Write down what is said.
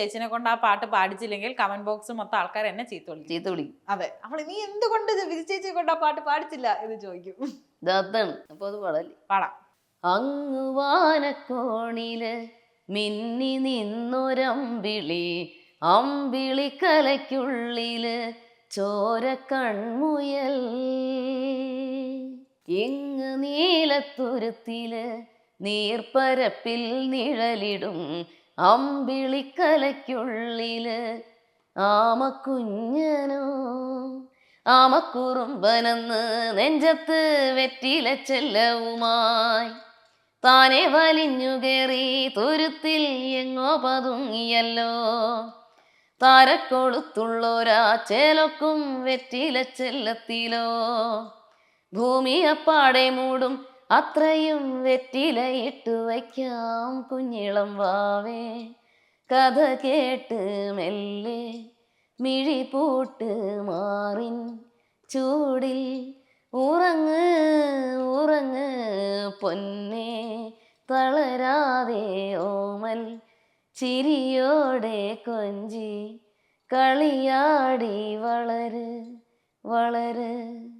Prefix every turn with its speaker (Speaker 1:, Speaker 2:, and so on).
Speaker 1: ചേച്ചിനെ കൊണ്ട് ആ പാട്ട് പാടിച്ചില്ലെങ്കിൽ കമന്റ് ബോക്സ് മൊത്തം ആൾക്കാർ എന്നെ ചീത്ത വിളിക്കും.
Speaker 2: ചീത്ത വിളിക്കും.
Speaker 1: അതെ. അവൾ നീ എന്തുകൊണ്ട് വിധി ചേച്ചിയെ കൊണ്ട് ആ പാട്ട് പാടിച്ചില്ല? എന്ന് ചോദിക്കും.
Speaker 2: ഇതാണ് അപ്പൊ അത് പാടല്ലേ
Speaker 1: പാടാം.
Speaker 2: അങ്ങ് വാനക്കോണിൽ മിന്നി നിന്നൊരമ്പിളി അമ്പിളി കലയ്ക്കുള്ളിൽ ചോര കൺമുയൽ. ഇങ്ങ് നീലത്തുരുത്തിൽ നീർപ്പരപ്പിൽ നിഴലിടും അമ്പിളിക്കലയ്ക്കുള്ളിൽ. ആമക്കുഞ്ഞനോ ആമക്കുറുമ്പനെന്ന് നെഞ്ചത്ത് വെറ്റില ചെല്ലവുമായി. താനെ വലിഞ്ഞു കയറി തുരുത്തിൽ എങ്ങോ പതുങ്ങിയല്ലോ. താരക്കൊളുത്തുള്ളോരാ ചേലൊക്കും വെറ്റില ചെല്ലത്തിലോ. ഭൂമി അപ്പാടെ മൂടും അത്രയും വെറ്റിലയിട്ടു വയ്ക്കാം കുഞ്ഞിളം വാവേ. കഥ കേട്ട് മെല്ലെ മിഴി പൂട്ട് മാറിൻ ചൂടിൽ ഉറങ്ങ് ഉറങ്ങ് പൊന്നെ. തളരാതെ ഓമൽ ചിരിയോടെ കൊഞ്ചി കളിയാടി വളര് വളര്.